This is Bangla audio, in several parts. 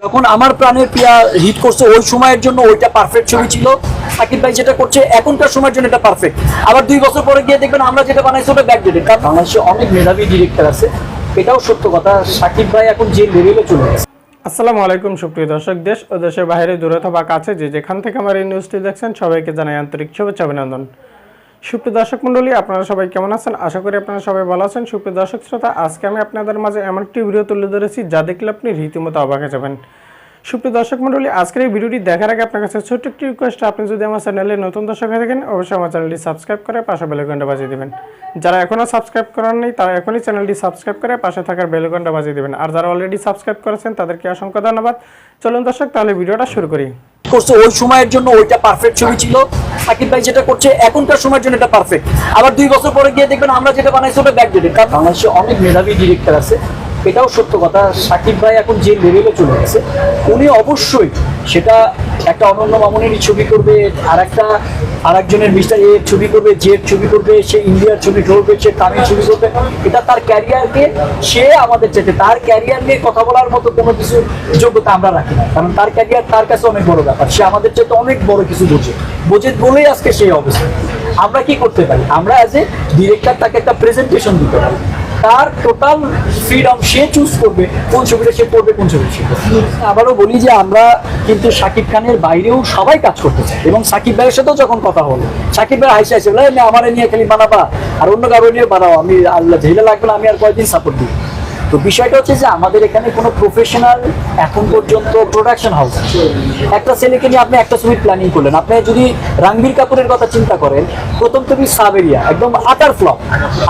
যখন আমার প্রাণের প্রিয়া হিট করছে, ওই সময়ের জন্য ওইটা পারফেক্ট ছবি ছিল। সাকিব ভাই যেটা করছে, এখনকার সময়ের জন্য এটা পারফেক্ট আবার দুই বছর পরে গিয়ে দেখবেন আমরা যেটা বানাইছি ওটা ব্যাকডেটেড কারণ বাংলাদেশে অনেক মেধাবী ডিরেক্টর আছে। এটাও সত্য কথা, সাকিব ভাই এখন যে লেভেলে চলে গেছে। আসসালামু আলাইকুম, সুপ্রিয় দর্শক, দেশ ও দেশের বাইরে, দূরে অথবা কাছে, যে যেখান থেকে আমার এই নিউজটি দেখছেন, সবাইকে জানাই আন্তরিক শুভেচ্ছা, অভিনন্দন। সুপ্রিয় দর্শক মণ্ডলী আপনারা সবাই কেমন আছেন? আশা করি আপনারা সবাই ভালো আছেন। সুপ্রিয় দর্শক শ্রোতা, আজকে আমি আপনাদের মাঝে এমন একটি ভিডিও তুলে ধরেছি, যা দেখলে আপনি রীতিমতো অবাক যাবেন। সুপ্রিয় দর্শক মণ্ডলী আজকের এই ভিডিওটি দেখার আগে আপনার কাছে ছোট্ট একটি রিকোয়েস্ট আপনি যদি আমার চ্যানেলে নতুন দর্শক হয়ে থাকেন, অবশ্যই আমার চ্যানেলটি সাবস্ক্রাইব করে পাশে বেলকনটা বাজিয়ে দেবেন। যারা এখনও সাবস্ক্রাইব করার নেই, তারা এখনই চ্যানেলটি সাবস্ক্রাইব করে পাশে থাকার বেলকনটা বাজিয়ে দেবেন। আর যারা অলরেডি সাবস্ক্রাইব করেছেন, তাদেরকে অসংখ্য ধন্যবাদ। চলুন দর্শক, তাহলে ভিডিওটা শুরু করি। করছে, ওই সময়ের জন্য ওইটা পারফেক্ট ছবি ছিল। সাকিব ভাই যেটা করছে, এখনকার সময়ের জন্য এটা পারফেক্ট আবার দুই বছর পরে গিয়ে দেখবেন আমরা যেটা বানাইছি ওটা ব্যাকডেটেড কারণ বাংলাদেশে অনেক মেধাবী ডিরেক্টর আছে, এটাও সত্য কথা। সাকিব ভাই এখন যে লেভেলে চলে গেছে, উনি অবশ্যই সেটা একটা অনন্য মামুনেরই ছবি করবে আর একটা আর একজনের মিস্টার এর ছবি করবে যে ছবি করবে, সে ইন্ডিয়ার ছবি করবে সে তামিল ছবি করবে, এটা তার ক্যারিয়ারকে সে আমাদের চাইতে, তার ক্যারিয়ার নিয়ে কথা বলার মতো কোনো কিছু যোগ্যতা আমরা রাখি না। কারণ তার ক্যারিয়ার তার কাছে অনেক বড় ব্যাপার, সে আমাদের চাইতে অনেক বড় কিছু বোঝে। বোঝে বলেই আজকে সেই অবস্থা। আমরা কি করতে পারি? আমরা অ্যাজ এ ডিরেক্টর তাকে একটা প্রেজেন্টেশন দিতে পারি। তার টোটাল ফ্রিডম সে চুজ করবে, কোন ছবিটা সে করবে, কোন ছবি আবারও বলি যে আমরা কিন্তু সাকিব খানের বাইরেও সবাই কাজ করতে চাই। এবং সাকিব ভাইয়ের সাথেও যখন কথা হলো সাকিব ভাই হাসি হাসি বলে আমার নিয়ে খালি বানাবা, আর অন্য কারও নিয়ে বানাও, আমি আল্লাহ ঝেলে লাগবে না, আমি আর কয়েকদিন সাপোর্ট দিই তো বিষয়টা হচ্ছে যে আমাদের এখানে কোনো প্রফেশনাল এখন পর্যন্ত প্রোডাকশন হাউস একটা ছেলেকে নিয়ে আপনি একটা ছবি প্ল্যানিং করলেন। আপনি যদি রাঙ্গীর কাপুরের কথা চিন্তা করেন, প্রথম তুমি সাবেরিয়া একদম আটার ফ্লপ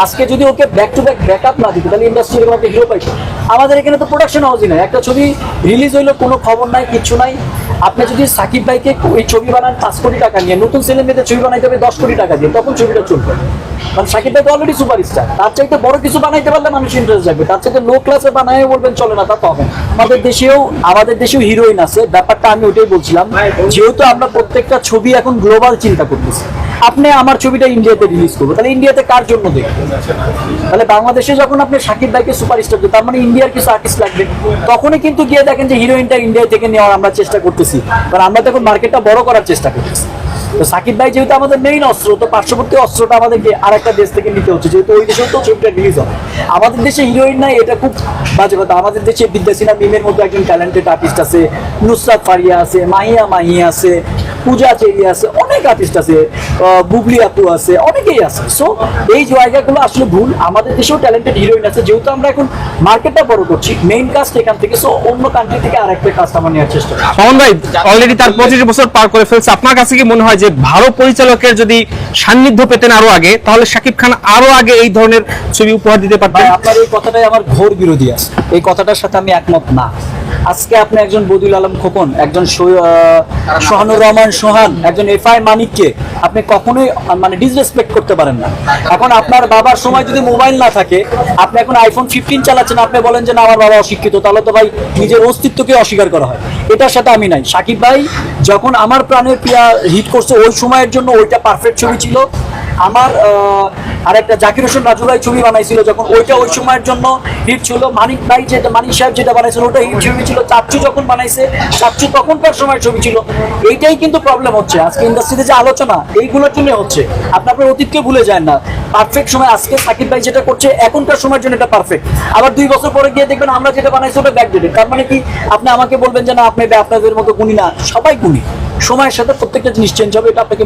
আজকে যদি ওকে back to back back up না দিতে, তাহলে ইন্ডাস্ট্রি এরকম একটা হিরো পাইতো। আমাদের এখানে তো প্রোডাকশন হাউসই নাই। একটা ছবি রিলিজ হইল, কোনো খবর নাই, কিছু নাই। আপনি যদি সাকিব ভাইকে ওই ছবি বানান, পাঁচ কোটি টাকা নিয়ে, নতুন ছেলে মেয়েদের ছবি বানাইতে হবে, দশ কোটি টাকা দিয়ে, তখন ছবিটা চলবে। মানে সাকিব ভাই তো অলরেডি সুপারস্টার তার চাইতে বড় কিছু বানাইতে পারলে মানুষ ইন্টারেস্ট রাখবে তার চাইতে লো ক্লাসে বানায় বলবেন, চলে না, তা তো হবে আমাদের দেশেও আমাদের দেশেও হিরোইন আছে। ব্যাপারটা আমি ওটাই বলছিলাম। যেহেতু আমরা প্রত্যেকটা ছবি এখন গ্লোবাল চিন্তা করতেছি। আপনি আমার ছবিটা ইন্ডিয়াতে রিলিজ করব। তাহলে ইন্ডিয়াতে কার জন্য দেখবেন তাহলে বাংলাদেশে যখন আপনি সাকিব ভাইকে সুপারস্টার তার মানে ইন্ডিয়ার কিছু আর্টিস্ট লাগবে। তখনই কিন্তু গিয়ে দেখেন যে হিরোইনটা ইন্ডিয়া থেকে নেওয়ার আমরা চেষ্টা করতেছি। কারণ আমরা তখন মার্কেটটা বড় করার চেষ্টা করতেছি। তো সাকিব ভাই যেহেতু আমাদের মেইন অস্ত্র, তো পার্শ্ববর্তী অস্ত্রটা আমাদেরকে আর একটা দেশ থেকে নিতে হচ্ছে। যেহেতু ওই দেশেও তো ছবিটা রিলিজ হবে। আমাদের দেশে হিরোইন নাই, এটা খুব বাজে কথা। আমাদের দেশে বিদ্যাসিনা মিমের মতো একজন ট্যালেন্টেড আর্টিস্ট আছে, নুসরাত ফারিয়া আছে মাহিয়া মাহি আছে পূজা চেরি আছে অনেক আর্টিস্ট আছে বুবলি আপু আছে অনেকেই আছে। সো এই জায়গাগুলো আসলে ভুল। আমাদের দেশেও ট্যালেন্টেড হিরোইন আছে যেহেতু আমরা এখন মার্কেটটা বড় করছি মেইন কাস্ট এখান থেকে সো অন্য কান্ট্রি থেকে আরেকটা কাস্টমার নেওয়ার চেষ্টা করছি। মামুন ভাই অলরেডি তার পঁচিশ বছর পার করে ফেলছে। আপনার কাছে কি মনে হয় যে ভালো পরিচালকের যদি সান্নিধ্য পেতেন আরও আগে তাহলে শাকিব খান আরও আগে এই ধরনের ছবি উপহার দিতে পারতেন? আপনার এই কথাটাই আমার ঘোর বিরোধী আছে। এই কথাটার সাথে আমি একমত না। আজকে আপনি একজন বদিউল আলম খোকন, একজন সোহানুর রহমান সোহান, একজন এফ আই মানিককে আপনি কখনোই মানে ডিসরেসপেক্ট করতে পারেন না। এখন আপনার বাবার সময় যদি মোবাইল না থাকে, আপনি এখন আইফোন ফিফটিন চালাচ্ছেন, আপনি বলেন যে না, আমার বাবা অশিক্ষিত, তাহলে তো ভাই নিজের অস্তিত্বকে অস্বীকার করা হয়। এটার সাথে আমি নাই। সাকিব ভাই, যখন আমার প্রাণের প্রিয়া হিট করছে, ওই সময়ের জন্য ওইটা পারফেক্ট ছবি ছিল। আমার আহ, আরেকটা জাকির হোসেন রাজু ভাই ছবি বানাইছিল যখন ওইটা ওই সময়ের জন্য হিট ছিল। মানিক ভাই যেটা মানিক সাহেব যেটা বানাইছিল ওটা হিট ছবি ছিল। চাচ্চু যখন বানাইছে চাচ্চু তখনকার সময় ছবি ছিল। এইটাই কিন্তু প্রবলেম হচ্ছে। আজকে ইন্ডাস্ট্রিতে যে আলোচনা এইগুলোর জন্য হচ্ছে? আপনি আপনার অতীতকে ভুলে যায় না। পারফেক্ট সময় আজকে সাকিব ভাই যেটা করছে এখনকার সময়ের জন্য এটা পারফেক্ট আবার দুই বছর পরে গিয়ে দেখবেন আমরা যেটা বানাইছি ওটা ব্যাকডেটেড তার মানে কি আপনি আমাকে বলবেন যে না আপনি আপনাদের মতো গুণী না। সবাই গুণী। সময়ের সাথে প্রত্যেকটা জিনিস চেঞ্জ হবে এটা আপনাকে